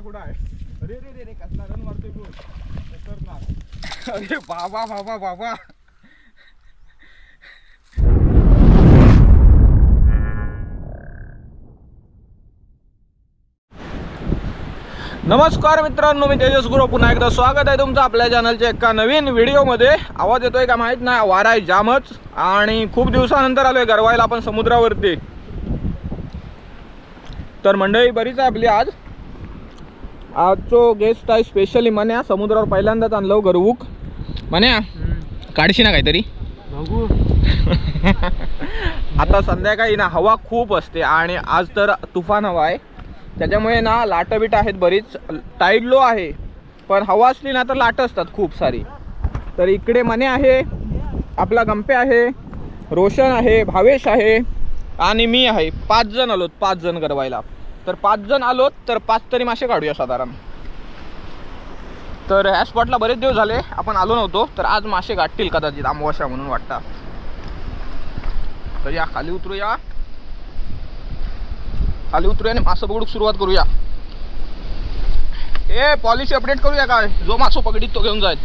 कुठं आहे? अरे रे रे रे कसला रन मारतोय अरे बाबा बाबा बाबा. नमस्कार मित्रांनो मी तेजस गुरु. पुन्हा एकदा स्वागत आहे तुमचं आपल्या चॅनलच्या एका नवीन व्हिडिओमध्ये आवाज येतोय का माहीत नाही? वारा आहे जामच. आणि खूप दिवसानंतर आलोय गरवायला आपण समुद्रावरती. तर मंडळी बरीच आहे आपली आज. आजचो गेस्ट आहे स्पेशली मन्या समुद्रावर पहिल्यांदाच आणलो गरवूक मन्या काढशी ना काहीतरी? बघू. आता संध्याकाळी ना हवा खूप असते आणि आज तर तुफान हवा आहे. त्याच्यामुळे ना लाटं बिट आहेत बरीच. टाईड लो आहे. पण हवा असली ना तर लाटं असतात खूप सारी. तर इकडे मने आहे. आपला गंपे आहे. रोशन आहे. भावेश आहे. आणि मी आहे. पाच जण आलोत. पाच जण गरवायला. तर पाच जण आलो तर पाच तरी मासे काढूया साधारण. तर ह्या स्पॉटला बरेच दिवस झाले आपण आलो नव्हतो तर आज मासे गाठतील कदाचित अमावस्या म्हणून वाटता. तर या खाली उतरूया. खाली उतरूया आणि मासं पकडूक सुरुवात करूया. ए पॉलिसी अपडेट करूया काय? जो मासो पकडीत तो घेऊन जायत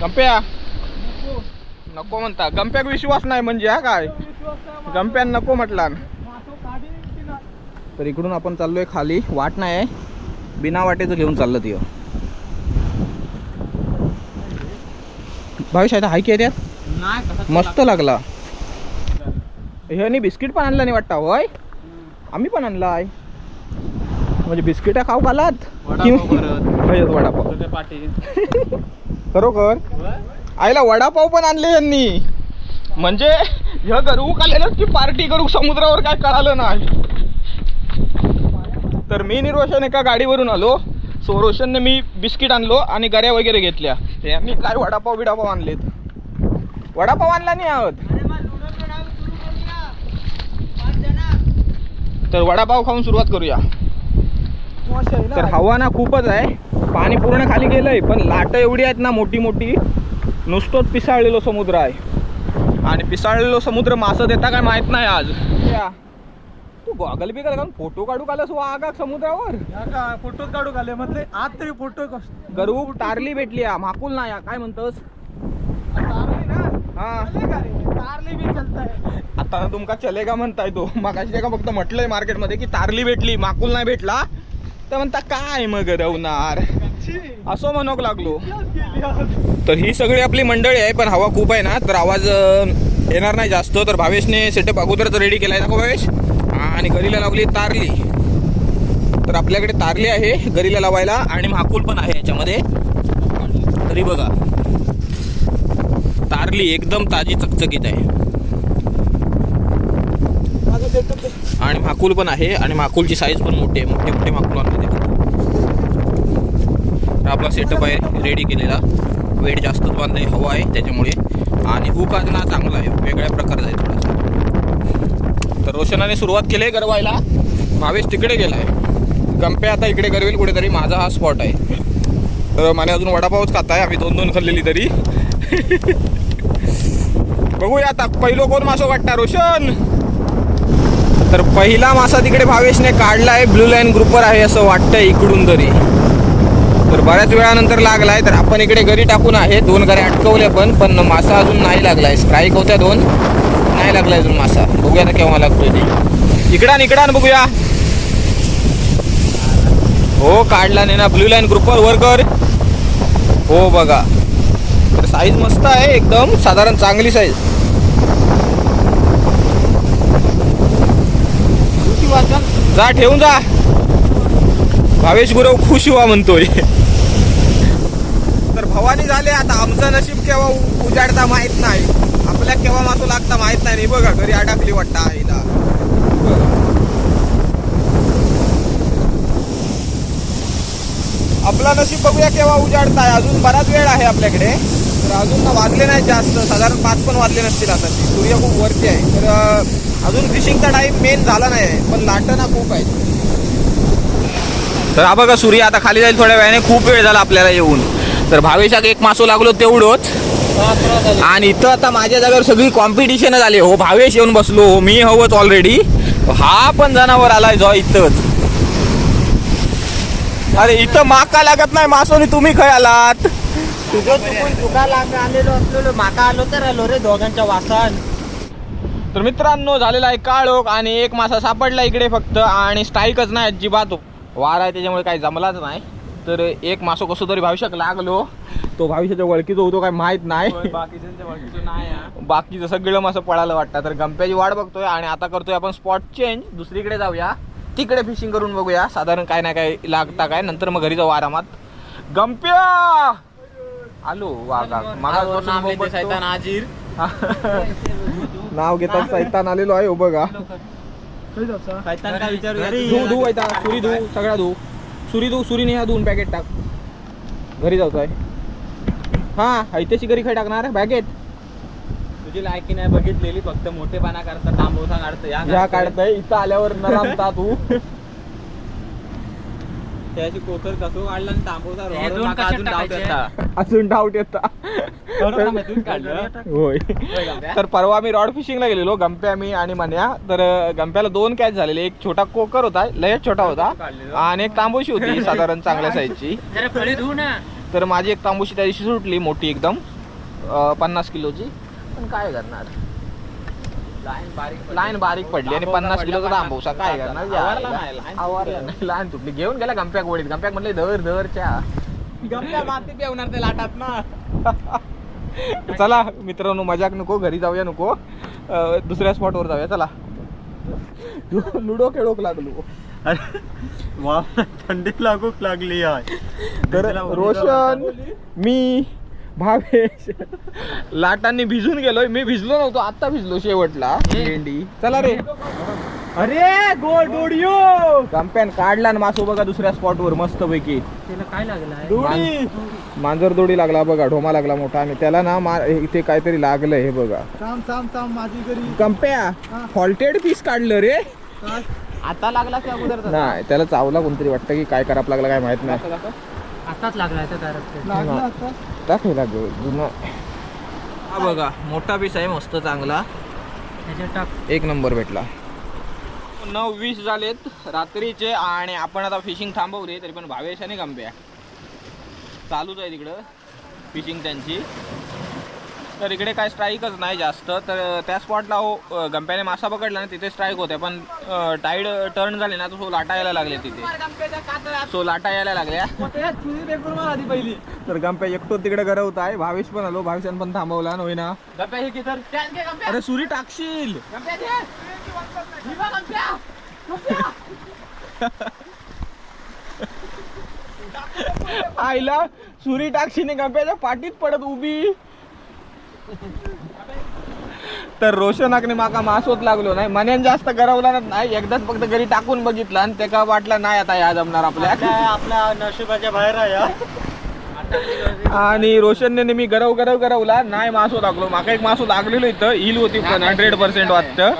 गंप्या. नको म्हणता. गंप्याक विश्वास नाही म्हणजे हा काय? गंप्यान नको म्हटला तर इकडून आपण चाललोय खाली. वाट नाही आहे. बिना वाटेचं घेऊन चाललं ती. भावेश आहे हाय की आहे त्यात मस्त लागला? ह्यानी बिस्किट पण आणलं नाही वाटतं होय? आम्ही पण आणला आहे. म्हणजे बिस्किटा खाऊ घालात? वडापाव खरोखर? आईला वडापाव पण आणले यांनी. म्हणजे ह्या गरवू आलेलं की पार्टी करू समुद्रावर काय कळालं नाही. तर मी आणि रोशन एका गाडीवरून आलो. सो रोशनने मी बिस्किट आणलो आणि गऱ्या वगैरे घेतल्या. मी काय वडापाव बिडापाव आणलेत. वडापाव आणला नाही आहोत. तर वडापाव खाऊन सुरुवात करूया. तर हवा ना खूपच आहे. पाणी पूर्ण खाली गेलंय पण लाट एवढी आहेत ना मोठी मोठी. नुसतोच पिसाळलेलो समुद्र आहे. आणि पिसाळलेलो समुद्र मासं देता काय माहीत नाही आज. या. तू गॉगल बिगल घालून फोटो काढू आलास वागा समुद्रावर. फोटोच काढू घाले म्हटले आज तरी फोटो गरवू टारली भेटली या माकुल ना या काय म्हणतोस? हा. आता तुमका चलेगा म्हणताय तो? मगाशी का फक्त म्हटलंय मार्केटमध्ये की तारली भेटली माकुल नाही भेटला? तर म्हणता काय मग रवणार? असं म्हणोक लागलो. तर ही सगळी आपली मंडळी आहे पण हवा खूप आहे ना तर आवाज येणार नाही जास्त. तर भावेशने सेटअप अगोदरच रेडी केलाय. ना भावेश. आणि गरीला लावली तारली. तर आपल्याकडे तारली आहे गरीला लावायला आणि महाकूल पण आहे याच्यामध्ये. तरी बघा. तारली एकदम ताजी चकचकीत आहे. आणि माकूल पण आहे आणि माकूलची साईज पण मोठी आहे. मोठे मोठे माकूल आणले तर आपला सेटअप आहे रेडी केलेला. वेट जास्तच बांधले हवा आहे त्याच्यामुळे. आणि हुक आज ना चांगला आहे. वेगळ्या प्रकारचा आहे थोडा तर रोशनाने सुरुवात केली आहे गरवायला. मावेश तिकडे गेला आहे गंपे आता इकडे गरवेल कुठेतरी. माझा हा स्पॉट आहे. तर माने अजून वडापावच खात आहे आम्ही दोन दोन खाल्लेली तरी. बघूया आता. पहिलो कोण मासो वाटता रोशन! तर पहिला मासा तिकडे भावेशने काढला आहे ब्लू लाईन ग्रुपवर आहे असं वाटतंय इकडून तरी. तर बऱ्याच वेळानंतर लागलाय. तर आपण इकडे घरी टाकून आहे. दोन घरे अटकवल्या पण पण मासा अजून नाही लागलाय. स्ट्राईक होत्या दोन. नाही लागला अजून मासा. बघूया आता केव्हा लागतोय ते. इकडान इकडान बघूया. हो काढला नाही ना. ब्लू लाईन ग्रुपवर वर कर. हो बघा. तर साईज मस्त आहे एकदम. साधारण चांगली साईज जा ठेवून जा. भावेश गुरव खुश व्हा म्हणतोय. झाले आता आमचं नशीब केव्हा उजाडता माहीत नाही. आपल्या केव्हा मासो लागता माहीत नाही. नाही बघा घरी अडकली वाटता आईला. आपला नशीब बघूया केव्हा उजाडताय. अजून बराच वेळ आहे आपल्याकडे. तर अजून वाजले नाही जास्त. साधारण पाच पण वाजले नसतील आता. सूर्य खूप वरती आहे. तर अजून फिशिंगचा टाईम मेन झाला नाही आहे. पण लाटं ना खूप आहे. तर हा बघा सूर्य आता खाली जाईल थोड्या वेळाने. खूप वेळ झाला आपल्याला येऊन. तर भावेशाक एक मासो लागलो तेवढंच. आणि इथं आता माझ्या जागेवर सगळी कॉम्पिटिशन झाली हो भावेश येऊन बसलो. हो मी हवंच ऑलरेडी हा पण जनावर आलाय जो इथंच. अरे इथं माका लागत नाही मासोनी तुम्ही खय आलात तुझं चुकून तुका लाग आलेलो असलेलो माका आलो तर आलो रे दोघांच्या वासान. तर मित्रांनो झालेला आहे काळोख आणि एक मासा सापडला इकडे फक्त आणि स्ट्राईकच नाही अजिबात. वार आहे त्याच्यामुळे काही जमलाच नाही. तर एक मासो कसं तरी भविष्यात लागलो. तो भविष्याच्या वळखीचा होतो काय माहीत नाही. बाकीचं सगळं मासं पळायला वाटतं. तर गंप्याची वाट बघतोय आणि आता करतोय आपण स्पॉट चेंज दुसरीकडे जाऊया. तिकडे फिशिंग करून बघूया. साधारण काय ना काय लागता काय. नंतर मग घरी जाऊ आरामात. गंप्या! आलो. आजीर. नाव घेतात सैतान आलेलो आहे. हो बघा. काय विचारू? धू धू वैता सुरी धू सगळा धू. सुरी धू सुरीने ह्या धुवून पॅकेट टाक. घरी जाऊच आहे हा ऐतेची घरी खाय टाकणार बॅगेत तुझी लायकी नाही बघितलेली फक्त मोठेपणा करता तांबवता काढतं ह्या काढताय इथं आल्यावर न रामता तू. त्याची कोकर कसं काढलं आणि तांबवता हे कशात अजून डाऊट टाकायचे? येता. अजून डाऊट येता. बरोबर ना, दूध काढलं. होय. तर परवा मी रॉड फिशिंगला गेलेलो गंप्या मी आणि मन्या. तर अं, गंप्याला दोन कॅच झालेले. एक छोटा कोकर होता लयच छोटा होता. आणि एक तांबूशी होती साधारण चांगल्या साईजची जरा फळी धुवू ना. तर माझी एक तांबूशी त्या दिवशी सुटली मोठी एकदम. अं, पन्नास किलोची. पण काय करणार? लाईन बारीक लाईन बारीक पडली आणि पन्नास किलोचा तांबूसा काय करणार? आवरला यायला. नाही, लाईन आवरला नाही. लाईन तुटली. घेऊन गेला गंप्याक वडीत गंप्याक म्हणले धर धर च्या गमल्या माती पेवणार ते लाटात ना. चला मित्रांनो मजाक नको घरी जाऊया नको. दुसऱ्या स्पॉटवर जाऊया. चला. लुडो खेळोक लागलो? वा थंडी लागूक लागली आहे तर रोशन मी भावेश. लाटांनी भिजून गेलोय. मी भिजलो नव्हतो आता भिजलो शेवटला. भेंडी. चला रे. अरे गोड डोडियो. कंपॅन काढला ना मासो बघा दुसऱ्या स्पॉटवर मस्त पैकी त्याला काय लागलं आहे डोडी. मांजर दोडी लागला बघा ढोमा लागला मोठा. आणि त्याला ना मा- इथे काहीतरी लागलंय हे बघा. कंप्या फॉल्टेड पीस काढलं रे. आता लागला की अगोदर नाही त्याला चावला कोणतरी वाटतं की काय कराप लागला काय माहीत नाही. आताच लागला लागेल जुना. हा बघा मोठा पीस आहे मस्त चांगला. त्याच्यात टाक. एक नंबर भेटला. नऊ वीस झालेत रात्रीचे आणि आपण आता फिशिंग थांबवली तरी पण भावेश आणि गंप्या चालूच आहे तिकडं फिशिंग त्यांची. तर इकडे काय स्ट्राईकच नाही जास्त. तर त्या स्पॉटला हो गंप्याने मासा पकडला ना तिथे स्ट्राईक होते. पण टाईड टर्न झाले ना तर सो लाटा यायला लागले तिथे. सो लाटा यायला लागल्या. पहिली तर गंप्या एकटो तिकडे गरवत आहे भावेश पण आलो. भावेशान पण थांबवला. नव्हे ना अरे सुरी टाकशील. आईला सुरी टाकशीने गंप्याच्या पाठीत पडत उभी. तर रोशनाकने माका मासोत लागलो नाही. मन्यान जास्त गरवला नाही एकदाच फक्त घरी टाकून बघितलं आणि त्याका वाटलं नाही आता या जमणार आपल्या. काय आपल्या नशिबाच्या बाहेर आहे. आणि रोशनने मी गरव गरव गरवला. नाही मासो लागलो. माका एक मासो लागलेलो इथं. हिल होती पण हंड्रेड पर्सेंट वाटतं.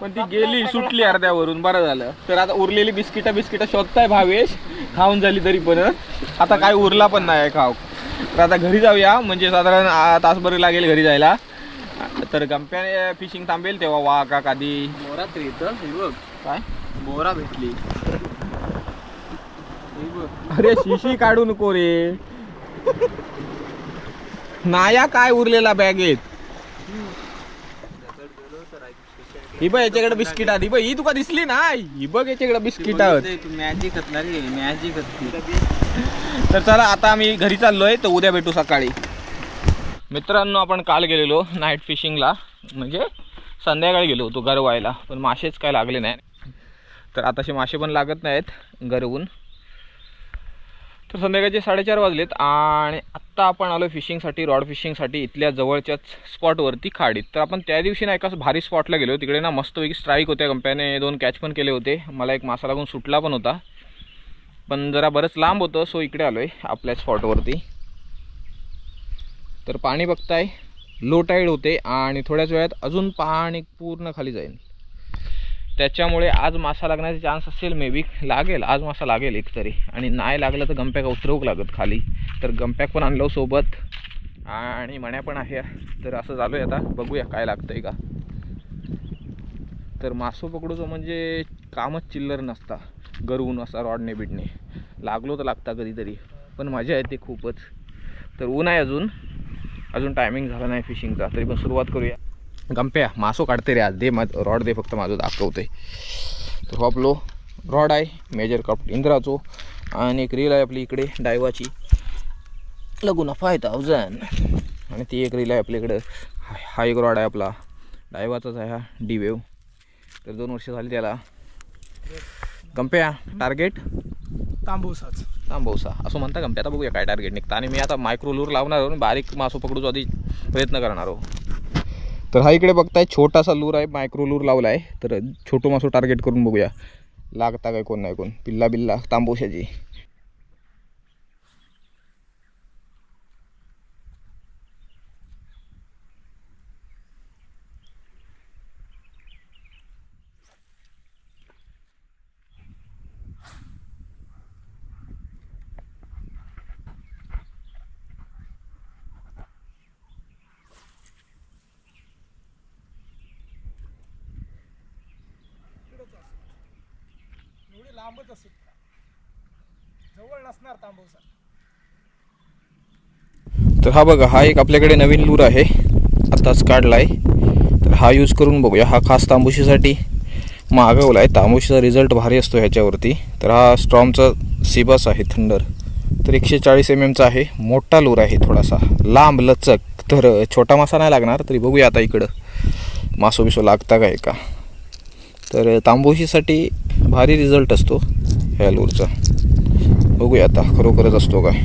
पण ती गेली सुटली अर्ध्यावरून. बरं झालं. तर आता उरलेली बिस्किटं बिस्किटं शोधताय भावेश. खाऊन झाली तरी पण. आता काय उरला पण नाही आहे खाऊ. तर आता घरी जाऊया. म्हणजे साधारण तासभर लागेल घरी जायला. तर गंप्याने फिशिंग थांबेल तेव्हा वाघा काधी? मोरा तर इथं. हे बघ. काय? मोरा भेटली. अरे शिशी काढू नको रे. नाया काय उरलेला बॅगेत ही बघ याच्याकडे बिस्किट आधी बघ ही तुका दिसली ना ही बघ याच्याकडे बिस्किट आहोत. मॅजिक मॅजिक तर चला आता आम्ही घरी चाललो आहे तर उद्या भेटू सकाळी. मित्रांनो आपण काल गेलेलो नाईट फिशिंगला म्हणजे संध्याकाळी गेलो होतो गरवायला पण मासेच काय लागले नाही तर आताशी मासे पण लागत नाहीत गरवून. तर संध्याकाळचे साडेचार वाजलेत आणि आत्ता आपण आलो फिशिंगसाठी रॉड फिशिंगसाठी इथल्या जवळच्याच स्पॉटवरती खाडीत. तर आपण त्या दिवशी ना एका भारी स्पॉटला गेलो तिकडे ना मस्तपैकी स्ट्राईक होत्या कंप्याने दोन कॅच पण केले होते. मला एक मासा लागून सुटला पण होता. पण जरा बरंच लांब होतं सो इकडे आलो आहे आपल्या स्पॉटवरती तर पाणी बघताय लो टाईड होते आणि थोड्याच वेळात अजून पाणी पूर्ण खाली जाईल. त्याच्यामुळे आज मासा लागण्याचे चान्स असेल मे बी लागेल आज मासा लागेल एक तरी. आणि नाही लागलं तर गंप्याक उतरवूक लागत खाली. तर गंप्याक पण आणलो सोबत. आणि मण्या पण आहे तर असं झालं आहे आता. बघूया काय लागतंय का. तर मासो पकडूचं म्हणजे कामच चिल्लर नसता गरवून असा रॉडने बिडणे लागलो तर लागता कधीतरी पण मजा येते खूपच. तर ऊन आहे अजून. अजून टायमिंग झाला नाही फिशिंगचा तरी पण सुरुवात करूया. गंप्या मासो काढते रे आज. दे मग रॉड दे फक्त माझं दाखवते. तर आपलो रॉड आहे मेजर कप इंद्राचो. आणि एक रील आहे आपली इकडे डायवाची. लगून आहे थाउजंड आणि ती एक रील आहे आपल्याकडं हा हा एक रॉड आहे आपला. डायवाचाच आहे हा डी वेव तर दोन वर्ष झाली त्याला. गंप्या टार्गेट तांबूसाच. तांबवसा असं म्हणता गंप्या. आता बघूया काय टार्गेट निघतं. आणि मी आता मायक्रो लूर लावणार आहो आणि बारीक मासो पकडूचो आधी प्रयत्न करणार आहो. तर हा इकडे बघताय छोटासा लूर आहे मायक्रो लूर लावला आहे तर छोटो मासो टार्गेट करून बघूया. लागता काय कोण नाही कोण? पिल्ला बिल्ला तांबोशाची एवढी लांबच असेल जवळ नसणार तांबूसा तर हा बघा हा एक आपल्याकडे नवीन लूर आहे. आताच काढला आहे तर हा यूज करून बघूया. हा खास तांबुशीसाठी मागवला आहे तांबुशीचा रिझल्ट भारी असतो ह्याच्यावरती. तर हा स्ट्रॉमचा सिबस आहे थंडर तर एकशे चाळीस एम एमचा आहे. मोठा लूर आहे थोडासा. लांब लचक तर छोटा मासा नाही लागणार. तरी बघूया आता इकडं. मासो बिसो लागता काय का? तर तांबोशीसाठी भारी रिझल्ट असतो ह्या लूरचा बघूया आता खरोखरच असतो काय.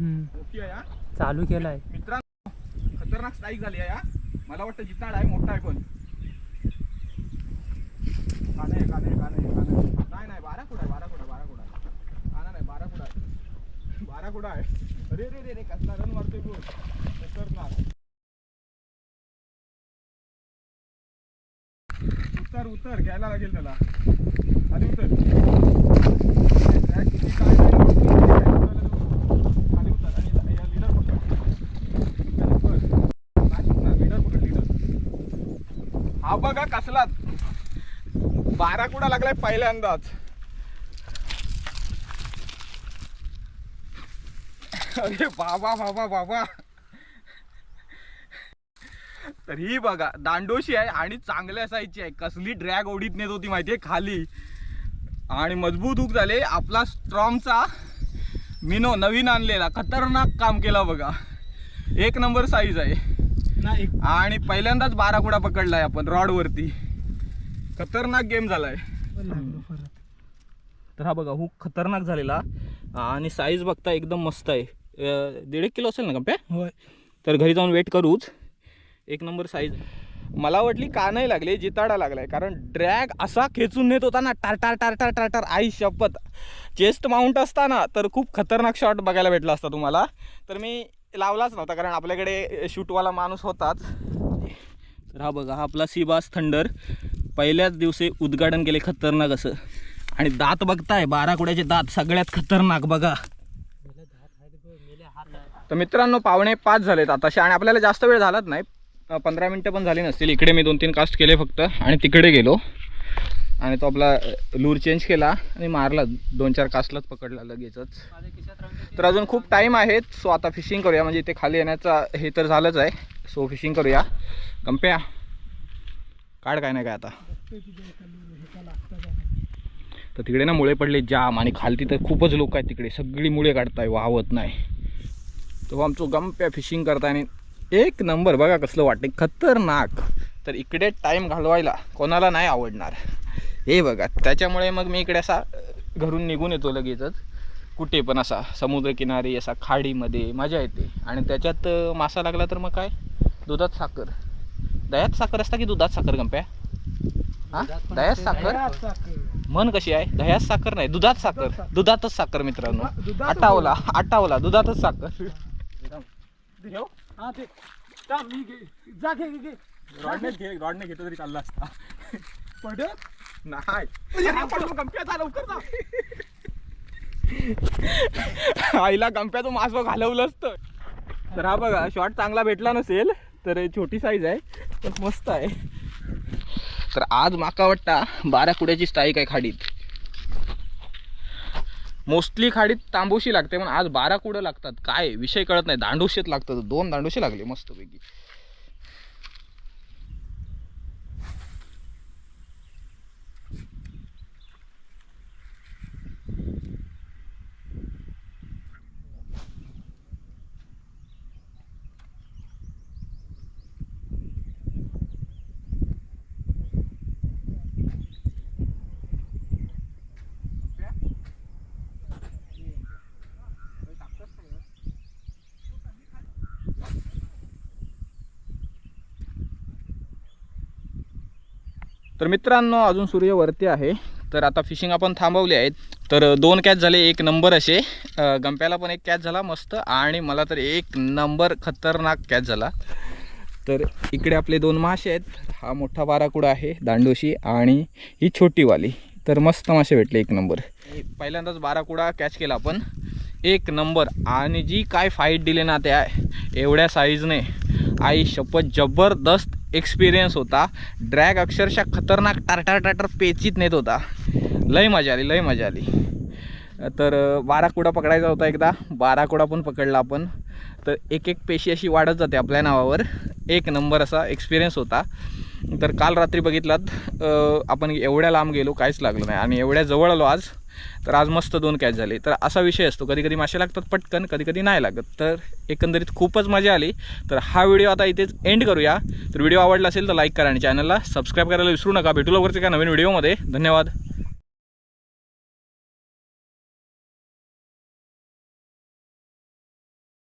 मोठी आहे हा चालू केलाय. मित्रांनो खतरनाक स्ट्राईक झाली आहे हा. मला वाटतं जिताड आहे मोठा आहे पण. काने काने काने काने. नाही नाही बारा कुडा आहे बारा कुडा बारा कुडा आहे. काना नाही बारा कुडा आहे. बारा कुडा आहे. अरे रे रे रे कसला रन मारतोय तू. खतरनाक. उतर उतर घ्यायला लागेल त्याला. खाली उतर Track किती काय नाही मारतोय, खाली उतर आणि या leader पकड. हा बघा कसलाच बारा कुडा लागलाय पहिल्यांदाच अरे बाबा बाबा बाबा. तर ही बघा दांडोशी आहे आणि चांगल्या साईजची आहे. कसली ड्रॅग ओढीत नेत होती माहितीये खाली. आणि मजबूत हुक झाले. आपला स्ट्रॉमचा मिनो नवीन आणलेला. खतरनाक काम केला बघा. एक नंबर साईज आहे. आणि पहिल्यांदाच बारा कुडा पकडलाय आपण रॉड वरती. खतरनाक गेम झालाय. तर हा बघा हुक खतरनाक झालेला. आणि साईज बघता एकदम मस्त आहे. दीड एक किलो असेल ना कंप्या होय. तर घरी जाऊन वेट करूच. एक नंबर साईज मला वाटली का नाही लागले जिताडा लागलाय. कारण ड्रॅग असा खेचून नेत होता ना टार टार टार टार टार टार आई शपथ. चेस्ट माउंट असताना तर खूप खतरनाक शॉट बघायला भेटला असता तुम्हाला. तर मी लावलाच नव्हता कारण आपल्याकडे शूटवाला माणूस होताच. तर हा बघा हा आपला सीबास थंडर पहिल्याच दिवशी उद्घाटन केले खतरनाक असं. आणि दात बघताय बारा कुड्याचे दात सगळ्यात खतरनाक बघा. तर मित्रांनो पावणे पाच झालेत आताशे आणि आपल्याला जास्त वेळ झालाच नाही. पंधरा मिनटं पण झाली नसतील. इकडे मी दोन तीन कास्ट केले फक्त. आणि तिकडे गेलो. आणि तो आपला लूर चेंज केला आणि मारला. दोन चार कासलाच पकडला लगेचच. तर अजून खूप टाईम आहे सो आता फिशिंग करूया. म्हणजे इथे खाली येण्याचा हे तर झालंच आहे. सो फिशिंग करूया. कंप्या काढ काय नाही काय आता. तर तिकडे ना मुळे पडले जाम आणि खालती तर खूपच लोक आहेत तिकडे. सगळी मुळे काढताय वाहवत नाही. तो आमचं गंप्या फिशिंग करताय आणि एक नंबर बघा कसलं वाटते खतरनाक. तर इकडे टाईम घालवायला कोणाला नाही आवडणार. हे बघा त्याच्यामुळे मग मी इकडे असा घरून निघून येतो लगेचच. कुठे पण असा समुद्रकिनारी असा खाडीमध्ये मजा येते. आणि त्याच्यात मासा लागला तर मग काय? दुधात साखर. दह्यात साखर असता की दुधात साखर गंप्या? हा? दह्यात साखर? मन कशी आहे? दह्यात साखर नाही दुधात साखर. दुधात साखर. दुधातच साखर मित्रांनो. आटावला आटावला दुधातच साखर. हा. रॉडने घे. रॉडने घेतो तरी चालला असता. पडत? नाही. आईला गंप्याचं मासं घालवलं असतं तर. हा बघा शॉर्ट चांगला भेटला नसेल तर छोटी साईज आहे पण मस्त आहे. तर आज माका वाटता बारा कुड्याची स्ट्राईक आहे खाडीत. मोस्टली खाडीत तांबूशी लागते पण आज बारा कुडं लागतात. काय? विषय कळत नाही. दांडूशेत लागतात दोन दांडूशे लागले मस्तपैकी. तर मित्रांनो अजून सूर्य वरती आहे. तर आता फिशिंग आपण थांबवले आहेत. तर दोन कॅच झाले एक नंबर असे. गंप्याला पण एक कॅच झाला मस्त. आणि मला तर एक नंबर खतरनाक कॅच झाला. तर इकडे आपले दोन मासे आहेत. हा मोठा बाराकुडा आहे दांडोशी आणि ही छोटीवाली. तर मस्त मासे भेटले एक नंबर पहिल्यांदाच बाराकुडा कॅच केला आपण. एक नंबर आणि जी काय फाईट दिली ना त्या एवढ्या साईजने आई शपथ जबरदस्त. एक्सपिरियन्स होता. ड्रॅग अक्षरशः खतरनाक टारटार टाटर पेचीत नेत होता. लय मजा आली लय मजा आली. तर बाराकुडा पकडायचा होता एकदा. बाराकुडा पण पकडला आपण. तर एक एक पेशी अशी वाढत जाते आपल्या नावावर. एक नंबर असा एक्सपिरियन्स होता. तर काल रात्री बघितलात आपण एवढ्या लांब गेलो काहीच लागलं नाही. आणि एवढ्या जवळ आलो आज तर आज मस्त दोन कॅच झाले. तर असा विषय असतो. कधी कधी मासे लागतात पटकन कधी कधी नाही लागत. तर एकंदरीत खूपच मजा आली. तर हा व्हिडिओ आता इथेच एंड करूया. तर व्हिडिओ आवडला असेल तर लाईक करा आणि चॅनलला सबस्क्राईब करायला विसरू नका. भेटू लवकरच एका नवीन व्हिडिओमध्ये धन्यवाद.